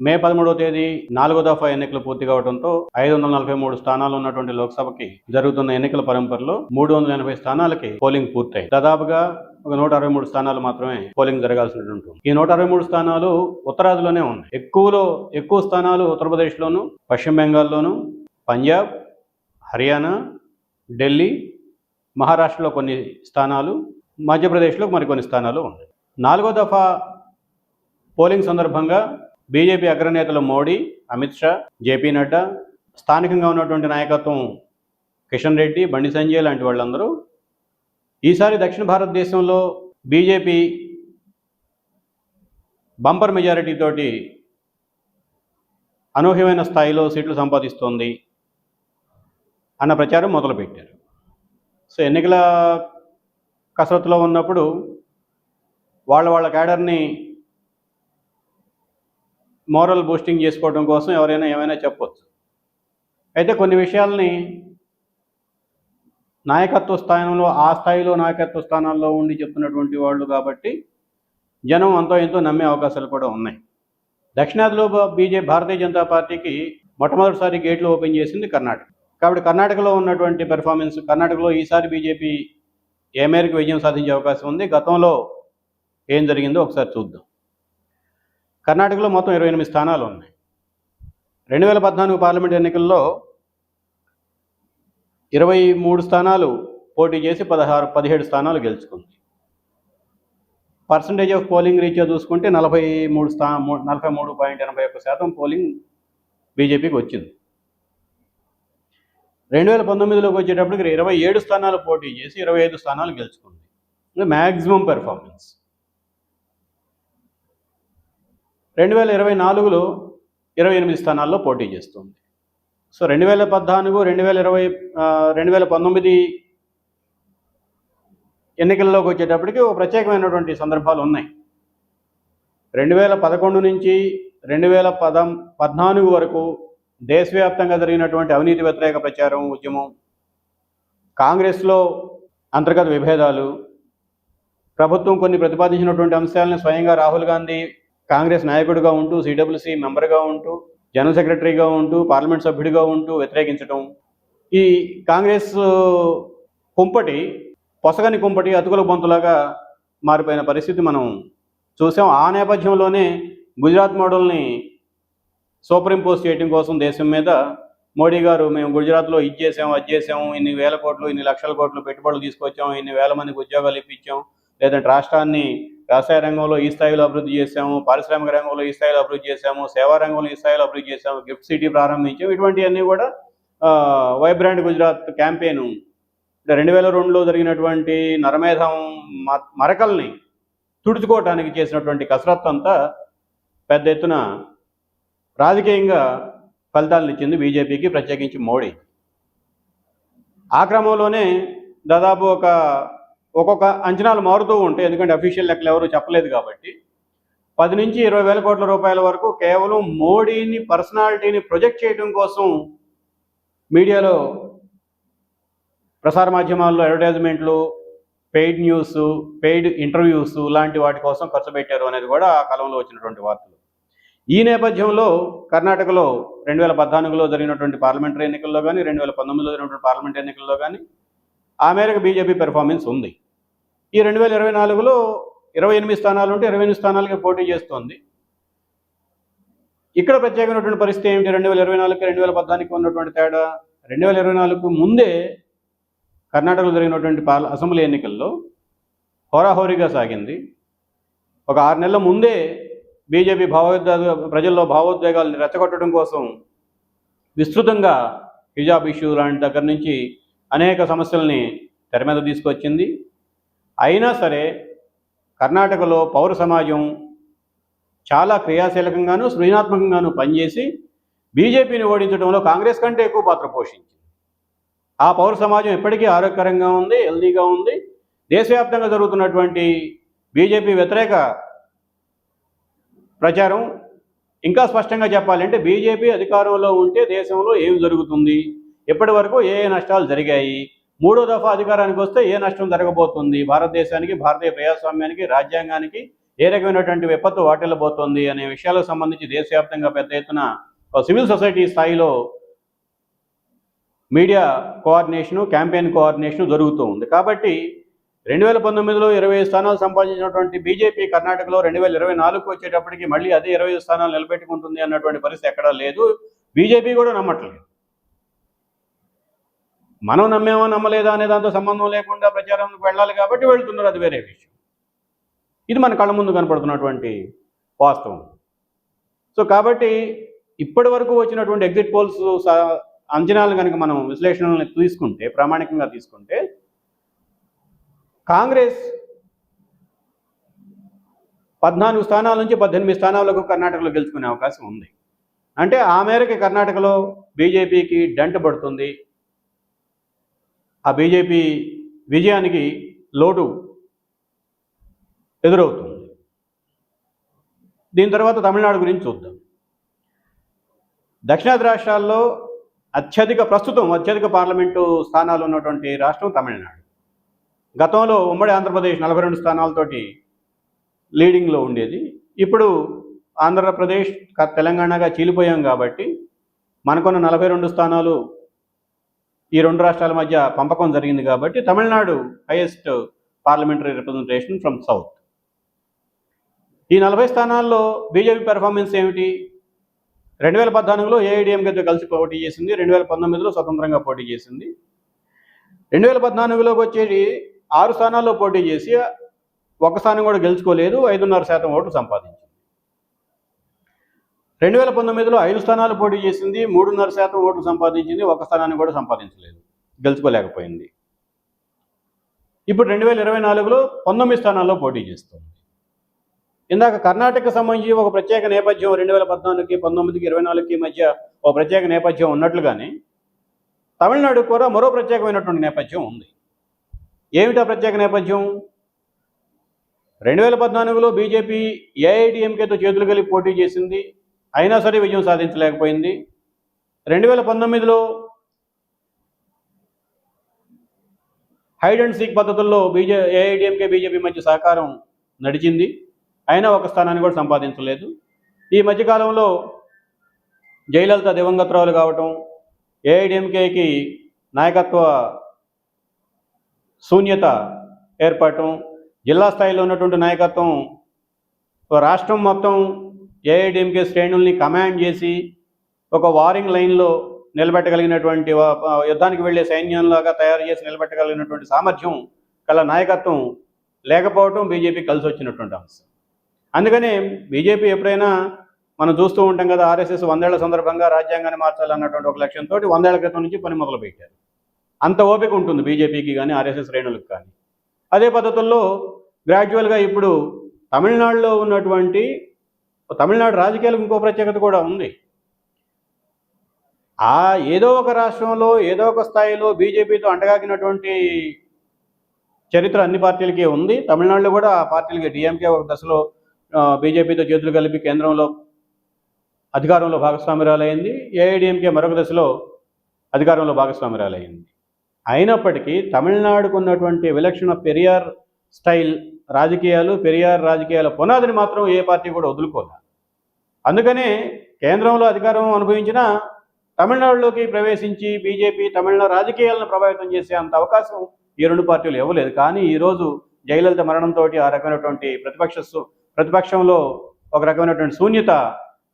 మే పదమూడవ తేదీ నాలుగో దఫా ఎన్నికలు పూర్తి కావడంతో ఐదు వందల నలభై మూడు స్థానాలు ఉన్నటువంటి లోక్సభకి జరుగుతున్న ఎన్నికల పరంపరలో మూడు వందల ఎనభై స్థానాలకి పోలింగ్ పూర్తయి. దాదాపుగా ఒక నూట అరవై మూడు స్థానాలు మాత్రమే పోలింగ్ జరగాల్సినటువంటి ఉంటుంది. ఈ నూట అరవై మూడు స్థానాలు ఉత్తరాదిలోనే ఉన్నాయి. ఎక్కువలో ఎక్కువ స్థానాలు ఉత్తరప్రదేశ్లోను పశ్చిమ బెంగాల్లోను పంజాబ్ హర్యానా ఢిల్లీ మహారాష్ట్రలో కొన్ని స్థానాలు మధ్యప్రదేశ్లో మరికొన్ని స్థానాలు ఉన్నాయి. నాలుగో దఫా పోలింగ్ సందర్భంగా బీజేపీ అగ్రనేతలు మోడీ అమిత్ షా జేపీ నడ్డా స్థానికంగా ఉన్నటువంటి నాయకత్వం కిషన్ రెడ్డి బండి సంజయ్ లాంటి వాళ్ళందరూ ఈసారి దక్షిణ భారతదేశంలో బీజేపీ బంపర్ మెజారిటీతోటి అనూహ్యమైన స్థాయిలో సీట్లు సంపాదిస్తోంది అన్న ప్రచారం మొదలుపెట్టారు. సో ఎన్నికల కసరత్తులో ఉన్నప్పుడు వాళ్ళ వాళ్ళ క్యాడర్ని మోరల్ బూస్టింగ్ చేసుకోవడం కోసం ఎవరైనా ఏమైనా చెప్పవచ్చు అయితే కొన్ని విషయాల్ని నాయకత్వ స్థానంలో ఆ స్థాయిలో నాయకత్వ స్థానాల్లో ఉండి చెప్తున్నటువంటి వాళ్ళు కాబట్టి జనం అంతో ఎంతో నమ్మే అవకాశాలు కూడా ఉన్నాయి. దక్షిణాదిలో బీజే భారతీయ జనతా పార్టీకి మొట్టమొదటిసారి గేట్లు ఓపెన్ చేసింది కర్ణాటక. కాబట్టి కర్ణాటకలో ఉన్నటువంటి పెర్ఫార్మెన్స్ కర్ణాటకలో ఈసారి బీజేపీ ఏ మేరకు విజయం సాధించే అవకాశం ఉంది గతంలో ఏం జరిగిందో ఒకసారి చూద్దాం. కర్ణాటకలో మొత్తం ఇరవై ఎనిమిది స్థానాలు ఉన్నాయి. రెండు వేల పద్నాలుగు పార్లమెంట్ ఎన్నికల్లో ఇరవై మూడు స్థానాలు పోటీ చేసి పదహారు పదిహేడు స్థానాలు గెలుచుకుంది. పర్సంటేజ్ ఆఫ్ పోలింగ్ రీత్యా చూసుకుంటే నలభై మూడు స్థా నలభై మూడు పాయింట్ ఎనభై ఒక్క శాతం పోలింగ్ బీజేపీకి వచ్చింది. రెండు వేల పంతొమ్మిదిలోకి వచ్చేటప్పటికి ఇరవై ఏడు స్థానాలు పోటీ చేసి ఇరవై ఐదు స్థానాలు గెలుచుకుంది. Maximum performance. రెండు వేల ఇరవై నాలుగులో ఇరవై ఎనిమిది స్థానాల్లో పోటీ చేస్తుంది. సో రెండు వేల పద్నాలుగు రెండు వేల ఇరవై రెండు వేల పంతొమ్మిది ఎన్నికల్లోకి వచ్చేటప్పటికి ఒక ప్రత్యేకమైనటువంటి సందర్భాలు ఉన్నాయి. రెండు వేల పదకొండు నుంచి రెండు వేల పదం పద్నాలుగు వరకు దేశవ్యాప్తంగా జరిగినటువంటి అవినీతి వ్యతిరేక ప్రచారం ఉద్యమం కాంగ్రెస్లో అంతర్గత విభేదాలు ప్రభుత్వం కొన్ని ప్రతిపాదించినటువంటి అంశాలను స్వయంగా రాహుల్ గాంధీ కాంగ్రెస్ నాయకుడిగా ఉంటూ సిడబ్ల్యూసి మెంబర్గా ఉంటూ జనరల్ సెక్రటరీగా ఉంటూ పార్లమెంట్ సభ్యుడిగా ఉంటూ వ్యతిరేకించడం ఈ కాంగ్రెస్ కుంపటి పొసగని కుంపటి అతుకుల బొంతులాగా మారిపోయిన పరిస్థితి మనం చూసాం. ఆ నేపథ్యంలోనే గుజరాత్ మోడల్ని సూపర్ ఇంపోజ్ చేయడం కోసం దేశం మీద మోడీ గారు మేము గుజరాత్లో ఇది చేసాం అది చేసాం ఇన్ని వేల కోట్లు ఇన్ని లక్షల కోట్లు పెట్టుబడులు తీసుకొచ్చాం ఇన్ని వేల మందికి ఉద్యోగాలు ఇప్పించాం లేదంటే రాష్ట్రాన్ని వ్యవసాయ రంగంలో ఈ స్థాయిలో అభివృద్ధి చేశాము పారిశ్రామిక రంగంలో ఈ స్థాయిలో అభివృద్ధి చేశాము సేవా రంగంలో ఈ స్థాయిలో అభివృద్ధి చేశాము గిఫ్ట్ సిటీ ప్రారంభించాము ఇటువంటివన్నీ కూడా వైబ్రాంట్ గుజరాత్ క్యాంపెయిన్. రెండు వేల రెండులో జరిగినటువంటి నరమేధం మరకల్ని తుడుచుకోవటానికి చేసినటువంటి కసరత్తు అంతా పెద్ద ఎత్తున రాజకీయంగా ఫలితాలను ఇచ్చింది బీజేపీకి ప్రత్యేకించి మోడీ. ఆ క్రమంలోనే దాదాపు ఒక ఒక్కొక్క అంచనాలు మారుతూ ఉంటాయి. ఎందుకంటే అఫీషియల్ లెక్కలు ఎవరు చెప్పలేదు కాబట్టి. పది నుంచి ఇరవై వేల కోట్ల రూపాయల వరకు కేవలం మోడీని పర్సనాలిటీని ప్రొజెక్ట్ చేయడం కోసం మీడియాలో ప్రసార మాధ్యమాల్లో అడ్వర్టైజ్మెంట్లు పెయిడ్ న్యూస్ పెయిడ్ ఇంటర్వ్యూస్ లాంటి వాటి కోసం ఖర్చు పెట్టారు అనేది కూడా ఆ కాలంలో వచ్చినటువంటి వార్తలు. ఈ నేపథ్యంలో కర్ణాటకలో రెండు వేల పద్నాలుగులో జరిగినటువంటి పార్లమెంటరీ ఎన్నికల్లో కానీ రెండు వేల పంతొమ్మిదిలో జరిగినటువంటి పార్లమెంట్ ఎన్నికల్లో కానీ ఆ మేరకు బీజేపీ పెర్ఫార్మెన్స్ ఉంది. ఈ రెండు వేల ఇరవై నాలుగులో ఇరవై ఎనిమిది స్థానాలు ఉంటే ఇరవై ఎనిమిది స్థానాలకి పోటీ చేస్తోంది. ఇక్కడ ప్రత్యేకమైనటువంటి పరిస్థితి ఏమిటి? రెండు వేల ఇరవై నాలుగుకి రెండు వేల పద్నాలుగుకి ఉన్నటువంటి తేడా? రెండు వేల ఇరవై నాలుగు ముందే కర్ణాటకలో జరిగినటువంటి పాల అసెంబ్లీ ఎన్నికల్లో హోరాహోరీగా సాగింది. ఒక ఆరు నెలల ముందే బీజేపీ భావోద్వేగ ప్రజల్లో భావోద్వేగాలను రెచ్చగొట్టడం కోసం విస్తృతంగా హిజాబ్ ఇష్యూ లాంటి దగ్గర నుంచి అనేక సమస్యల్ని తెర మీద తీసుకొచ్చింది. అయినా సరే కర్ణాటకలో పౌర సమాజం చాలా క్రియాశీలకంగాను సృజనాత్మకంగాను పనిచేసి బీజేపీని ఓడించడంలో కాంగ్రెస్ కంటే ఎక్కువ పాత్ర పోషించింది. ఆ పౌర సమాజం ఎప్పటికీ ఆరోగ్యకరంగా ఉంది హెల్దీగా ఉంది. దేశవ్యాప్తంగా జరుగుతున్నటువంటి బీజేపీ వ్యతిరేక ప్రచారం ఇంకా స్పష్టంగా చెప్పాలంటే బీజేపీ అధికారంలో ఉంటే దేశంలో ఏం జరుగుతుంది? ఇప్పటి వరకు ఏ ఏ నష్టాలు జరిగాయి? మూడో దఫా అధికారానికి వస్తే ఏ నష్టం జరగబోతుంది? భారతదేశానికి భారతీయ ప్రజాస్వామ్యానికి రాజ్యాంగానికి ఏ రకమైనటువంటి విపత్తు వాటిల్లబోతోంది అనే విషయాలకు సంబంధించి దేశవ్యాప్తంగా పెద్ద ఎత్తున సివిల్ సొసైటీ స్థాయిలో మీడియా కోఆర్డినేషను క్యాంపెయిన్ కోఆర్డినేషను జరుగుతూ ఉంది. కాబట్టి రెండు వేల పంతొమ్మిదిలో ఇరవై స్థానాలు సంపాదించినటువంటి బీజేపీ కర్ణాటకలో రెండు వేల ఇరవై నాలుగుకు వచ్చేటప్పటికి మళ్ళీ అదే ఇరవై స్థానాలు నిలబెట్టుకుంటుంది అన్నటువంటి పరిస్థితి ఎక్కడా లేదు. బీజేపీ కూడా నమ్మట్లేదు. మనం నమ్మేమో నమ్మలేదా అనే దాంతో సంబంధం లేకుండా ప్రచారం వెళ్ళాలి కాబట్టి వెళ్తున్నారు. అది వేరే విషయం. ఇది మన కళ్ళ ముందు కనపడుతున్నటువంటి వాస్తవం. సో కాబట్టి ఇప్పటి వరకు వచ్చినటువంటి ఎగ్జిట్ పోల్స్ అంచనాలు కనుక మనం విశ్లేషణలను తీసుకుంటే ప్రామాణికంగా తీసుకుంటే కాంగ్రెస్ పద్నాలుగు స్థానాల నుంచి పద్దెనిమిది స్థానాలకు కర్ణాటకలో గెలుచుకునే అవకాశం ఉంది. అంటే ఆ మేరకు కర్ణాటకలో బీజేపీకి డంట పడుతుంది. ఆ బీజేపీ విజయానికి లోటు ఎదురవుతుంది. దీని తర్వాత తమిళనాడు గురించి చూద్దాం. దక్షిణాది రాష్ట్రాల్లో అత్యధిక ప్రస్తుతం అత్యధిక పార్లమెంటు స్థానాలు ఉన్నటువంటి రాష్ట్రం తమిళనాడు. గతంలో ఉమ్మడి ఆంధ్రప్రదేశ్ నలభై రెండు స్థానాలతోటి లీడింగ్లో ఉండేది. ఇప్పుడు ఆంధ్రప్రదేశ్ తెలంగాణగా చీలిపోయాం కాబట్టి మనకున్న నలభై రెండు స్థానాలు ఈ రెండు రాష్ట్రాల మధ్య పంపకం జరిగింది కాబట్టి Tamil Nadu highest parliamentary representation from south ఈ నలభై స్థానాల్లో బీజేపీ పెర్ఫార్మెన్స్ ఏమిటి? రెండు వేల పద్నాలుగులో ఏఐడిఎంకేతో కలిసి పోటీ చేసింది రెండు వేల పంతొమ్మిదిలో స్వతంత్రంగా పోటీ చేసింది. రెండు వేల పద్నాలుగులోకి వచ్చేసి ఆరు స్థానాల్లో పోటీ చేసి ఒక స్థానం కూడా గెలుచుకోలేదు ఐదున్నర శాతం ఓట్లు సంపాదించింది. రెండు వేల పంతొమ్మిదిలో ఐదు స్థానాలు పోటీ చేసింది మూడున్నర శాతం ఓట్లు సంపాదించింది ఒక స్థానాన్ని కూడా సంపాదించలేదు. గెలుచుకోలేకపోయింది. ఇప్పుడు రెండు వేల ఇరవై నాలుగులో పంతొమ్మిది స్థానాల్లో పోటీ చేస్తుంది. ఇందాక కర్ణాటక సంబంధించి ఒక ప్రత్యేక నేపథ్యం రెండు వేల పద్నాలుగుకి పంతొమ్మిదికి ఇరవై నాలుగుకి మధ్య ఒక ప్రత్యేక నేపథ్యం ఉన్నట్లుగానే తమిళనాడు కూడా మరో ప్రత్యేకమైనటువంటి నేపథ్యం ఉంది. ఏమిటా ప్రత్యేక నేపథ్యం? రెండు వేల పద్నాలుగులో బీజేపీ ఏఐడిఎంకేతో చేతులు కలిపి పోటీ చేసింది అయినా సరే విజయం సాధించలేకపోయింది. రెండు వేల పంతొమ్మిదిలో హైడ్ అండ్ సీక్ పద్ధతుల్లో బీజే ఏఐడిఎంకే బీజేపీ మధ్య సహకారం నడిచింది. అయినా ఒక స్థానాన్ని కూడా సంపాదించలేదు. ఈ మధ్యకాలంలో జయలలిత దివంగతురాలు కావటం ఏఐడిఎంకేకి నాయకత్వ శూన్యత ఏర్పడటం జిల్లా స్థాయిలో ఉన్నటువంటి నాయకత్వం రాష్ట్రం మొత్తం ఏఐడిఎంకే శ్రేణుల్ని కమాండ్ చేసి ఒక వారింగ్ లైన్లో నిలబెట్టగలిగినటువంటి యుద్ధానికి వెళ్ళే సైన్యంలాగా తయారు చేసి నిలబెట్టగలిగినటువంటి సామర్థ్యం కల నాయకత్వం లేకపోవటం బీజేపీ కలిసి వచ్చినటువంటి అంశం. అందుకనే బీజేపీ ఎప్పుడైనా మనం చూస్తూ ఉంటాం కదా ఆర్ఎస్ఎస్ వందేళ్ళ సందర్భంగా రాజ్యాంగాన్ని మార్చాలన్నటువంటి ఒక లక్ష్యంతో వందేళ్ళ క్రితం నుంచి పని మొదలుపెట్టారు. అంత ఓపిక ఉంటుంది బీజేపీకి కానీ ఆర్ఎస్ఎస్ శ్రేణులకు కానీ. అదే పద్ధతుల్లో గ్రాడ్యువల్గా ఇప్పుడు తమిళనాడులో ఉన్నటువంటి తమిళనాడు రాజకీయాలకు ఇంకో ప్రత్యేకత కూడా ఉంది. ఆ ఏదో ఒక రాష్ట్రంలో ఏదో ఒక స్థాయిలో బీజేపీతో అండగాకినటువంటి చరిత్ర అన్ని పార్టీలకి ఉంది. తమిళనాడులో కూడా ఆ పార్టీలకి డిఎంకే ఒక దశలో బీజేపీతో చేతులు కలిపి కేంద్రంలో అధికారంలో భాగస్వామ్యురాలైంది ఏఐడిఎంకే మరొక దశలో అధికారంలో భాగస్వామ్యురాలైంది అయినప్పటికీ తమిళనాడుకు ఉన్నటువంటి విలక్షణ పెరియార్ స్టైల్ రాజకీయాలు పెరియార్ రాజకీయాల పునాదిని మాత్రం ఏ పార్టీ కూడా వదులుకోదు అందుకనే కేంద్రంలో అధికారం అనుభవించిన తమిళనాడులోకి ప్రవేశించి బీజేపీ తమిళనాడు రాజకీయాలను ప్రభావితం చేసే అంత అవకాశం ఈ రెండు పార్టీలు ఇవ్వలేదు. కానీ ఈరోజు జయలలిత మరణంతో ఆ రకమైనటువంటి ప్రతిపక్ష ప్రతిపక్షంలో ఒక రకమైనటువంటి శూన్యత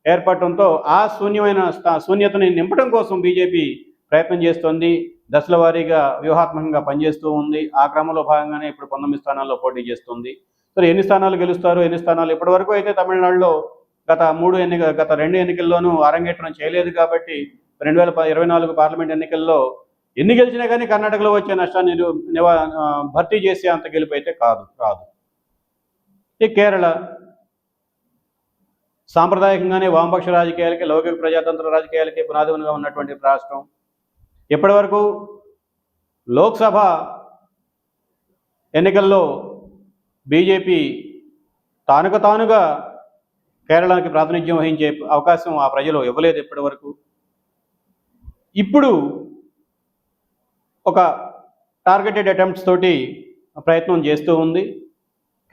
ఏర్పడటంతో ఆ శూన్యమైన శూన్యతని నింపడం కోసం బీజేపీ ప్రయత్నం చేస్తోంది. దశల వారీగా వ్యూహాత్మకంగా పనిచేస్తూ ఉంది. ఆ క్రమంలో భాగంగానే ఇప్పుడు పంతొమ్మిది స్థానాల్లో పోటీ చేస్తుంది. సరే ఎన్ని స్థానాలు గెలుస్తారు ఎన్ని స్థానాలు ఇప్పటి వరకు అయితే తమిళనాడులో గత మూడు ఎన్నిక గత రెండు ఎన్నికల్లోనూ అరంగేట్రం చేయలేదు కాబట్టి రెండు వేల ఇరవై నాలుగు పార్లమెంట్ ఎన్నికల్లో ఎన్ని గెలిచినా కానీ కర్ణాటకలో వచ్చే నష్టాన్ని నివా భర్తీ చేసే అంత గెలుపు అయితే కాదు రాదు. ఈ కేరళ సాంప్రదాయకంగానే వామపక్ష రాజకీయాలకి లౌకిక ప్రజాతంత్ర రాజకీయాలకి పునాదిగా ఉన్నటువంటి రాష్ట్రం. ఇప్పటి వరకు లోక్సభ ఎన్నికల్లో బీజేపీ తానుక తానుగా కేరళకి ప్రాతినిధ్యం వహించే అవకాశం ఆ ప్రజలు ఇవ్వలేదు ఇప్పటి వరకు. ఇప్పుడు ఒక టార్గెటెడ్ అటెంప్ట్స్ తోటి ప్రయత్నం చేస్తూ ఉంది.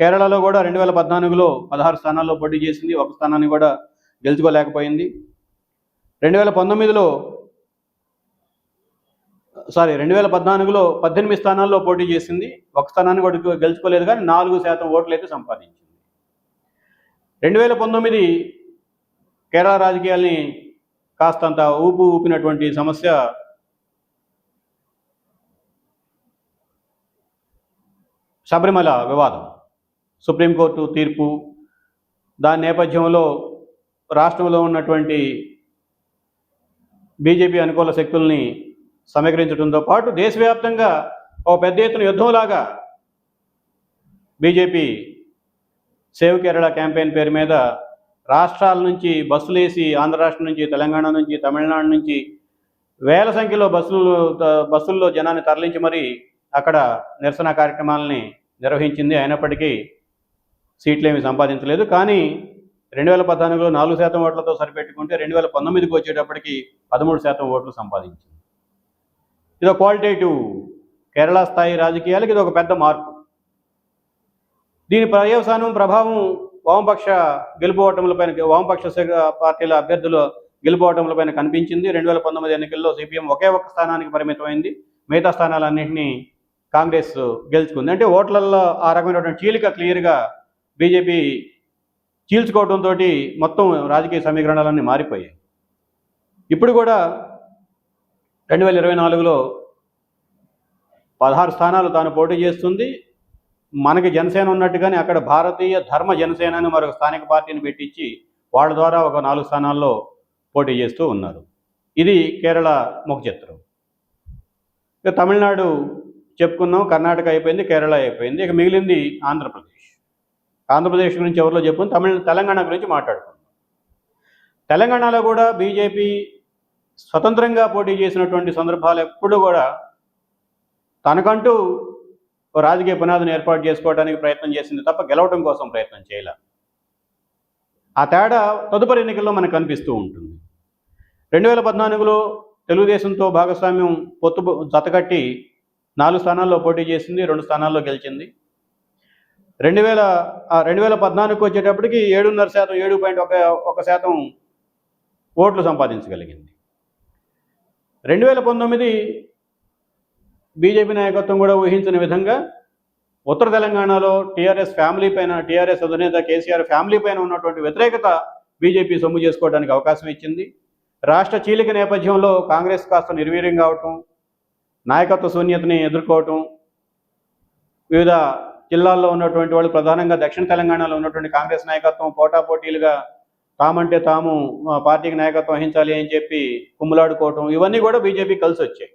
కేరళలో కూడా రెండు వేల పద్నాలుగులో పదహారు స్థానాల్లో పోటీ చేసింది. ఒక స్థానాన్ని కూడా గెలుచుకోలేకపోయింది. రెండు వేల పంతొమ్మిదిలో సారీ రెండు వేల పద్నాలుగులో పద్దెనిమిది స్థానాల్లో పోటీ చేసింది. ఒక స్థానాన్ని కూడా గెలుచుకోలేదు కానీ నాలుగు శాతం ఓట్లు అయితే సంపాదించింది. రెండు వేల పంతొమ్మిది కేరళ రాజకీయాల్ని కాస్తంత ఊపు ఊపినటువంటి సమస్య శబరిమల వివాదం. సుప్రీంకోర్టు తీర్పు దాని నేపథ్యంలో రాష్ట్రంలో ఉన్నటువంటి బీజేపీ అనుకూల శక్తుల్ని సమీకరించడంతో పాటు దేశవ్యాప్తంగా ఒక పెద్ద ఎత్తున యుద్ధంలాగా బీజేపీ సేవ్ కేరళ క్యాంపెయిన్ పేరు మీద రాష్ట్రాల నుంచి బస్సులు వేసి ఆంధ్ర రాష్ట్రం నుంచి తెలంగాణ నుంచి తమిళనాడు నుంచి వేల సంఖ్యలో బస్సులు బస్సుల్లో జనాన్ని తరలించి మరి అక్కడ నిరసన కార్యక్రమాలని నిర్వహించింది. అయినప్పటికీ సీట్లు ఏమి సంపాదించలేదు. కానీ రెండు వేల పద్నాలుగులో నాలుగు శాతం ఓట్లతో సరిపెట్టుకుంటే రెండు వేల పంతొమ్మిదికి వచ్చేటప్పటికి పదమూడు శాతం ఓట్లు సంపాదించింది. ఇది క్వాలిటేటివ్ కేరళ స్థాయి రాజకీయాలకు ఇది ఒక పెద్ద మార్పు. దీని పర్యవసానం ప్రభావం వామపక్ష గెలుపోవటములపైన వామపక్ష శ- పార్టీల అభ్యర్థులు గెలుపోవటములపైన కనిపించింది. రెండు వేల పంతొమ్మిది ఎన్నికల్లో సిపిఎం ఒకే ఒక్క స్థానానికి పరిమితమైంది. మిగతా స్థానాలన్నింటినీ కాంగ్రెస్ గెలుచుకుంది. అంటే ఓట్లల్లో ఆ రకమైనటువంటి చీలిక క్లియర్గా బీజేపీ చీల్చుకోవడంతో మొత్తం రాజకీయ సమీకరణాలన్నీ మారిపోయాయి. ఇప్పుడు కూడా రెండు వేల ఇరవై నాలుగులో పదహారు స్థానాలు తాను పోటీ చేస్తుంది. మనకి జనసేన ఉన్నట్టుగానే అక్కడ భారతీయ ధర్మ జనసేన అని మరొక స్థానిక పార్టీని పెట్టించి వాళ్ళ ద్వారా ఒక నాలుగు స్థానాల్లో పోటీ చేస్తూ ఉన్నారు. ఇది కేరళ ముఖ చిత్రం. ఇక తమిళనాడు చెప్పుకున్నాం కర్ణాటక అయిపోయింది కేరళ అయిపోయింది. ఇక మిగిలింది ఆంధ్రప్రదేశ్. ఆంధ్రప్రదేశ్ గురించి ఎవరిలో చెప్పుకుని తమిళ తెలంగాణ గురించి మాట్లాడుకుందాం. తెలంగాణలో కూడా బీజేపీ స్వతంత్రంగా పోటీ చేసినటువంటి సందర్భాలు ఎప్పుడు కూడా తనకంటూ ఓ రాజకీయ పునాదిని ఏర్పాటు చేసుకోవడానికి ప్రయత్నం చేసింది తప్ప గెలవడం కోసం ప్రయత్నం చేయలే. ఆ తేడా తదుపరి ఎన్నికల్లో మనకు కనిపిస్తూ ఉంటుంది. రెండు వేల పద్నాలుగులో తెలుగుదేశంతో భాగస్వామ్యం పొత్తు జతకట్టి నాలుగు స్థానాల్లో పోటీ చేసింది రెండు స్థానాల్లో గెలిచింది. రెండు వేల రెండు వేల పద్నాలుగుకి వచ్చేటప్పటికి ఏడున్నర శాతం ఏడు పాయింట్ ఒక ఒక శాతం ఓట్లు సంపాదించగలిగింది. రెండు వేల పంతొమ్మిది బీజేపీ నాయకత్వం కూడా ఊహించిన విధంగా ఉత్తర తెలంగాణలో టీఆర్ఎస్ ఫ్యామిలీ పైన టీఆర్ఎస్ అధినేత కేసీఆర్ ఫ్యామిలీ పైన ఉన్నటువంటి వ్యతిరేకత బీజేపీ సొమ్ము చేసుకోవడానికి అవకాశం ఇచ్చింది. రాష్ట్ర చీలిక నేపథ్యంలో కాంగ్రెస్ కాస్త నిర్వీర్యం కావటం నాయకత్వ శూన్యతని ఎదుర్కోవటం వివిధ జిల్లాల్లో ఉన్నటువంటి వాళ్ళు ప్రధానంగా దక్షిణ తెలంగాణలో ఉన్నటువంటి కాంగ్రెస్ నాయకత్వం పోటాపోటీలుగా తామంటే తాము పార్టీకి నాయకత్వం వహించాలి అని చెప్పి కుమ్ములాడుకోవటం ఇవన్నీ కూడా బీజేపీ కలిసి వచ్చాయి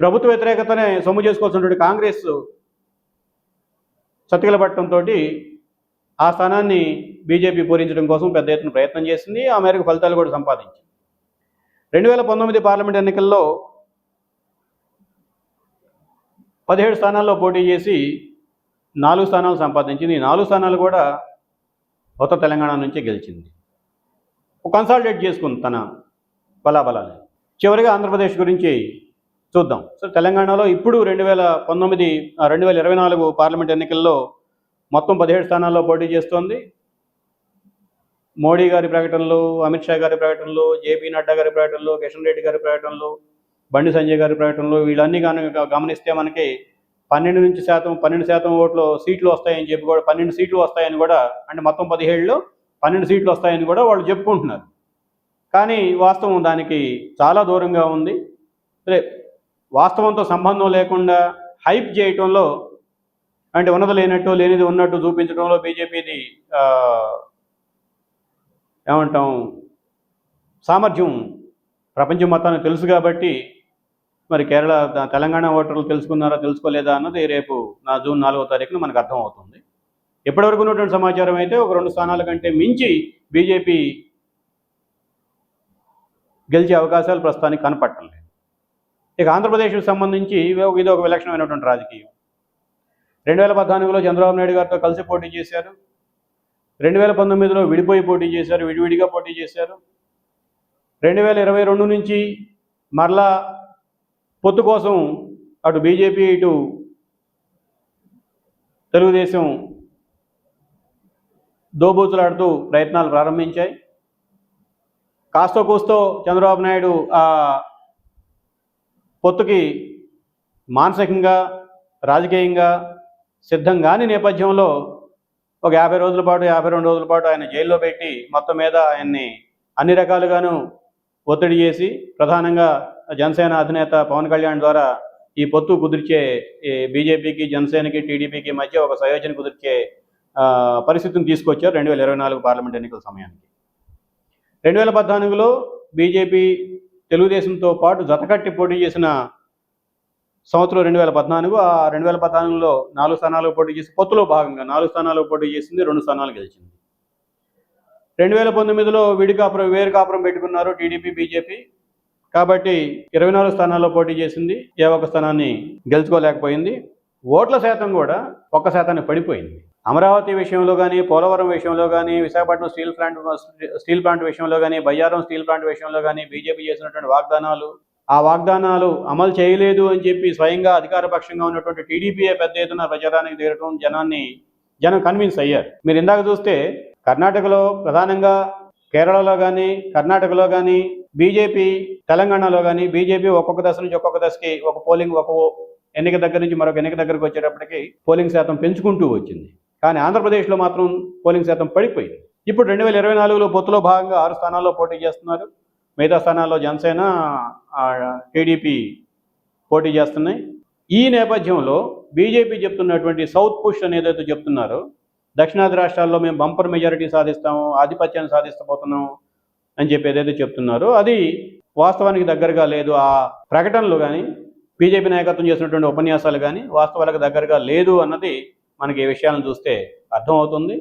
ప్రభుత్వ వ్యతిరేకతనే సొమ్ము చేసుకోవాల్సినటువంటి కాంగ్రెస్ చతికిలబట్టడంతో ఆ స్థానాన్ని బీజేపీ పూరించడం కోసం పెద్ద ఎత్తున ప్రయత్నం చేసింది. ఆ మేరకు ఫలితాలు కూడా సంపాదించింది. రెండు వేల పంతొమ్మిది పార్లమెంట్ ఎన్నికల్లో పదిహేడు స్థానాల్లో పోటీ చేసి నాలుగు స్థానాలు సంపాదించింది. ఈ నాలుగు స్థానాలు కూడా కొత్త తెలంగాణ నుంచే గెలిచింది. కన్సాలిడేట్ చేసుకుంది తన బలాబలాన్ని. చివరిగా ఆంధ్రప్రదేశ్ గురించి చూద్దాం. సో తెలంగాణలో ఇప్పుడు రెండు వేల పంతొమ్మిది రెండు వేల ఇరవై నాలుగు పార్లమెంట్ ఎన్నికల్లో మొత్తం పదిహేడు స్థానాల్లో పోటీ చేస్తోంది. మోడీ గారి ప్రకటనలు అమిత్ షా గారి ప్రకటనలు జేపీ నడ్డా గారి ప్రకటనలు కిషన్ రెడ్డి గారి ప్రకటనలు బండి సంజయ్ గారి ప్రకటనలు వీళ్ళన్నీ కనుక గమనిస్తే మనకి పన్నెండు నుంచి శాతం పన్నెండు శాతం ఓట్లు సీట్లు వస్తాయని చెప్పి కూడా పన్నెండు సీట్లు వస్తాయని కూడా అంటే మొత్తం పదిహేడులో పన్నెండు సీట్లు వస్తాయని కూడా వాళ్ళు చెప్పుకుంటున్నారు. కానీ వాస్తవం దానికి చాలా దూరంగా ఉంది. రేపు వాస్తవంతో సంబంధం లేకుండా హైప్ చేయటంలో అంటే ఉన్నది లేనట్టు లేనిది ఉన్నట్టు చూపించడంలో బీజేపీది ఏమంటాం సామర్థ్యం ప్రపంచం మొత్తానికి తెలుసు కాబట్టి మరి కేరళ తెలంగాణ ఓటర్లు తెలుసుకున్నారా తెలుసుకోలేదా అన్నది రేపు నా జూన్ నాలుగో తారీఖున మనకు అర్థం అవుతుంది ఇప్పటివరకు ఉన్నటువంటి సమాచారం అయితే ఒక రెండు స్థానాల కంటే మించి బీజేపీ గెలిచే అవకాశాలు ప్రస్తుతానికి కనపడటం లేదు. ఇక ఆంధ్రప్రదేశ్కి సంబంధించి ఇది ఒక విలక్షణమైనటువంటి రాజకీయం. రెండు వేల పద్నాలుగులో చంద్రబాబు నాయుడు గారితో కలిసి పోటీ చేశారు. రెండు వేల పంతొమ్మిదిలో విడిపోయి పోటీ చేశారు. విడివిడిగా పోటీ చేశారు. రెండు వేల ఇరవై రెండు నుంచి మరలా పొత్తు కోసం అటు బీజేపీ ఇటు తెలుగుదేశం దోబూచులాడుతూ ప్రయత్నాలు ప్రారంభించాయి. కాస్తో కూస్తో చంద్రబాబు నాయుడు ఆ పొత్తుకి మానసికంగా రాజకీయంగా సిద్ధం కాని నేపథ్యంలో ఒక యాభై రోజుల పాటు యాభై రెండు రోజుల పాటు ఆయన జైల్లో పెట్టి మొత్తం మీద ఆయన్ని అన్ని రకాలుగాను ఒత్తిడి చేసి ప్రధానంగా జనసేన అధినేత పవన్ కళ్యాణ్ ద్వారా ఈ పొత్తు కుదిర్చే ఈ బీజేపీకి జనసేనకి టీడీపీకి మధ్య ఒక సయోజన కుదిర్చే పరిస్థితిని తీసుకొచ్చారు రెండు వేల ఇరవై నాలుగు పార్లమెంట్ ఎన్నికల సమయానికి. రెండు వేల పద్నాలుగులో బీజేపీ తెలుగుదేశంతో పాటు జతకట్టి పోటీ చేసిన సంవత్సరం రెండు వేల పద్నాలుగు ఆ రెండు వేల పద్నాలుగులో నాలుగు స్థానాలు పోటీ చేసి పొత్తులో భాగంగా నాలుగు స్థానాలు పోటీ చేసింది రెండు స్థానాలు గెలిచింది. రెండు వేల పంతొమ్మిదిలో విడి కాపురం వేరు కాపురం పెట్టుకున్నారు టీడీపీ బీజేపీ. కాబట్టి ఇరవై నాలుగు స్థానాల్లో పోటీ చేసింది ఏ ఒక్క స్థానాన్ని గెలుచుకోలేకపోయింది. ఓట్ల శాతం కూడా ఒక్క శాతాన్ని పడిపోయింది. అమరావతి విషయంలో కానీ పోలవరం విషయంలో కానీ Visakhapatnam steel plant steel plant విషయంలో కానీ బయ్యారం స్టీల్ ప్లాంట్ విషయంలో కానీ బీజేపీ చేసినటువంటి వాగ్దానాలు ఆ వాగ్దానాలు అమలు చేయలేదు అని చెప్పి స్వయంగా అధికార పక్షంగా ఉన్నటువంటి టీడీపీఏ పెద్ద ఎత్తున ప్రచారానికి దిగడం జనాన్ని జనం కన్విన్స్ అయ్యారు. మీరు ఇందాక చూస్తే కర్ణాటకలో ప్రధానంగా కేరళలో కానీ కర్ణాటకలో కానీ బీజేపీ తెలంగాణలో కానీ బీజేపీ ఒక్కొక్క దశ నుంచి ఒక్కొక్క దశకి ఒక పోలింగ్ ఒక ఎన్నిక దగ్గర నుంచి మరొక ఎన్నిక దగ్గరకు వచ్చేటప్పటికి పోలింగ్ శాతం పెంచుకుంటూ వచ్చింది. కానీ ఆంధ్రప్రదేశ్లో మాత్రం పోలింగ్ శాతం పడిపోయింది. ఇప్పుడు రెండు వేల ఇరవై నాలుగులో పొత్తులో భాగంగా ఆరు స్థానాల్లో పోటీ చేస్తున్నారు. మిగతా స్థానాల్లో జనసేన టీడీపీ పోటీ చేస్తున్నాయి. ఈ నేపథ్యంలో బీజేపీ చెప్తున్నటువంటి సౌత్ పుష్ అని ఏదైతే చెప్తున్నారో దక్షిణాది రాష్ట్రాల్లో మేము బంపర్ మెజారిటీ సాధిస్తాము ఆధిపత్యాన్ని సాధిస్తబోతున్నాం అని చెప్పి ఏదైతే చెప్తున్నారో అది వాస్తవానికి దగ్గరగా లేదు. ఆ ప్రకటనలు కానీ బీజేపీ నాయకత్వం చేసినటువంటి ఉపన్యాసాలు కానీ వాస్తవాలకు దగ్గరగా లేదు అన్నది మనకి ఈ విషయాలను చూస్తే అర్థమవుతుంది.